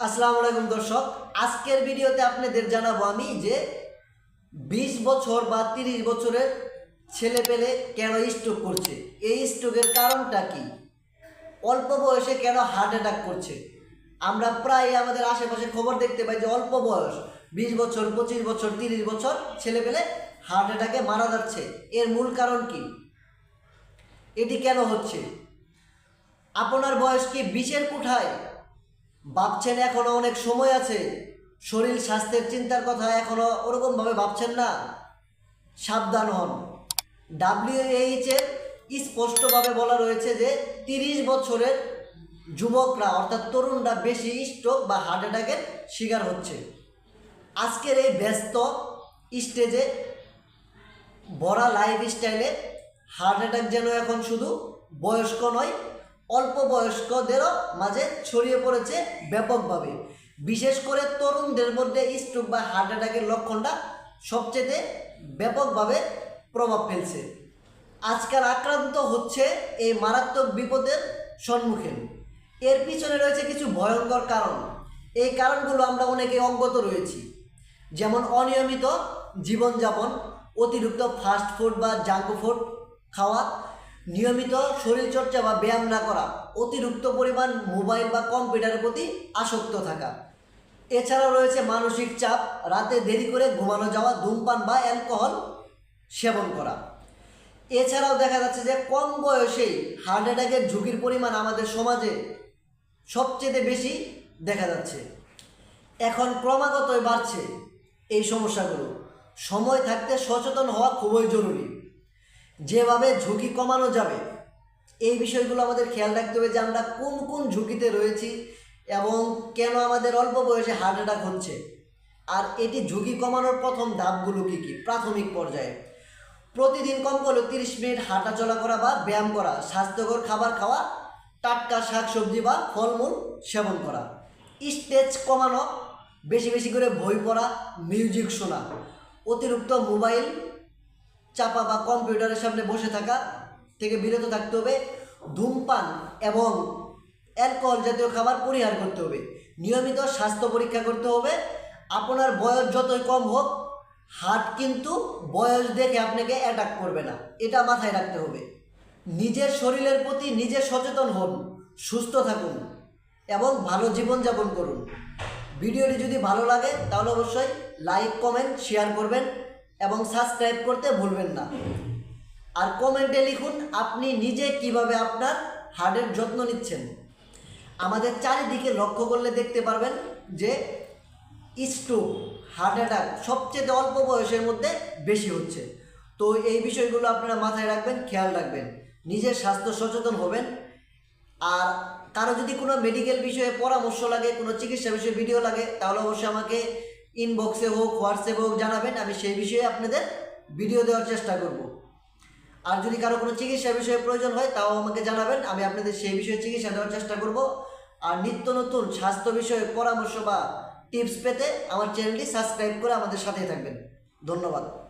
আসসালামু আলাইকুম দর্শক, আজকের ভিডিওতে আপনাদের জানাব আমি যে বিশ বছর বা তিরিশ বছরের ছেলে পেলে কেন স্ট্রোক করছে? এই স্ট্রোকের কারণটা কি? অল্প বয়সে কেন হার্ট অ্যাটাক করছে? আমরা প্রায় আমাদের আশেপাশে খবর দেখতে পাই যে অল্প বয়স, বিশ বছর, পঁচিশ বছর, তিরিশ বছর ছেলে পেলে হার্ট অ্যাটাকে মারা যাচ্ছে। এর মূল কারণ কি? এটি কেন হচ্ছে? আপনার বয়স কি বিশের কোঠায়? ভাবছেন এখনও অনেক সময় আছে। শরীর, স্বাস্থ্যের চিন্তার কথা এখনও ওরকমভাবে ভাবছেন না? সাবধান হন। ডাব্লিউএইচ এর স্পষ্টভাবে বলা রয়েছে যে তিরিশ বছরের যুবকরা, অর্থাৎ তরুণরা বেশি স্ট্রোক বা হার্ট অ্যাটাকের শিকার হচ্ছে। আজকের এই ব্যস্ত স্টেজে ভরা লাইফ স্টাইলে হার্ট অ্যাটাক যেন এখন শুধু বয়স্ক নয় অল্প বয়স্কদেরও মাঝে ছড়িয়ে পড়েছে ব্যাপকভাবে। বিশেষ করে তরুণদের মধ্যে স্ট্রোক বা হার্ট অ্যাটাকের লক্ষণটা সবচেয়ে ব্যাপকভাবে প্রভাব ফেলছে। আজকাল আক্রান্ত হচ্ছে এই মারাত্মক বিপদের সম্মুখীন। এর পিছনে রয়েছে কিছু ভয়ঙ্কর কারণ। এই কারণগুলো আমরা অনেকে অজ্ঞত রয়েছি। যেমন অনিয়মিত জীবনযাপন, অতিরিক্ত ফাস্ট ফুড বা জাঙ্ক ফুড খাওয়া নিয়মিত শরীরচর্চা বা ব্যায়াম না করা, অতিরিক্ত পরিমাণ মোবাইল বা কম্পিউটারের প্রতি আসক্ত থাকা। এছাড়াও রয়েছে মানসিক চাপ, রাতে দেরি করে ঘুমানো যাওয়া, ধূমপান বা অ্যালকোহল সেবন করা। এছাড়াও দেখা যাচ্ছে যে কম বয়সেই হার্ট অ্যাটাকের ঝুঁকির পরিমাণ আমাদের সমাজে সবচেয়ে বেশি দেখা যাচ্ছে। এখন ক্রমাগতই বাড়ছে এই সমস্যাগুলো। সময় থাকতে সচেতন হওয়া খুবই জরুরি। যেভাবে ঝুঁকি কমানো যাবে, এই বিষয়গুলো আমাদের খেয়াল রাখতে হবে যে আমরা কোন কোন ঝুঁকিতে রয়েছি এবং কেন আমাদের অল্প বয়সে হার্ট অ্যাটাক হচ্ছে। আর এটি ঝুঁকি কমানোর প্রথম ধাপগুলো কী কী? প্রাথমিক পর্যায়ে। প্রতিদিন কম করে তিরিশ মিনিট হাঁটা চলা করা বা ব্যায়াম করা, স্বাস্থ্যকর খাবার খাওয়া, টাটকা শাকসবজি বা ফলমূল সেবন করা। স্টেজ কমানো, বেশি বেশি করে বই পড়া, মিউজিক শোনা, অতিরিক্ত মোবাইল চাপা বা কম্পিউটারের সামনে বসে থাকা থেকে বিরত থাকতে হবে। ধূমপান এবং অ্যালকোহল জাতীয় খাবার পরিহার করতে হবে। নিয়মিত স্বাস্থ্য পরীক্ষা করতে হবে। আপনার বয়স যতই কম হোক, হার্ট কিন্তু বয়স দেখে আপনাকে অ্যাটাক করবে না। এটা মাথায় রাখতে হবে। নিজের শরীরের প্রতি নিজে সচেতন হন, সুস্থ থাকুন এবং ভালো জীবনযাপন করুন। ভিডিওটি যদি ভালো লাগে, তাহলে অবশ্যই লাইক কমেন্ট শেয়ার করবেন। এবং সাবস্ক্রাইব করতে ভুলবেন না। আর কমেন্টে লিখুন, আপনি নিজে কীভাবে আপনার হার্টের যত্ন নিচ্ছেন। আমাদের চারিদিকে লক্ষ্য করলে দেখতে পারবেন যে, স্ট্রোক, হার্ট অ্যাটাক সবচেয়ে অল্প বয়সের মধ্যে বেশি হচ্ছে। তো এই বিষয়গুলো আপনারা মাথায় রাখবেন, খেয়াল রাখবেন। নিজের স্বাস্থ্য সচেতন হবেন। আর কারও যদি কোনো মেডিকেল বিষয়ে পরামর্শ লাগে, কোনো চিকিৎসা বিষয়ে ভিডিও লাগে, তাহলে অবশ্যই আমাকে ইনবক্সে হোক, হোয়াটসঅ্যাপে হোক জানাবেন, আমি সেই বিষয়ে আপনাদের ভিডিও দেওয়ার চেষ্টা করব। আর যদি কারও কোনো চিকিৎসা বিষয়ে প্রয়োজন হয়, তাও আমাকে জানাবেন, আমি আপনাদের সেই বিষয়ে চিকিৎসা দেওয়ার চেষ্টা করব। আর নিত্য নতুন স্বাস্থ্য বিষয়ে পরামর্শ বা টিপস পেতে আমার চ্যানেলটি সাবস্ক্রাইব করে আমাদের সাথে থাকবেন। ধন্যবাদ।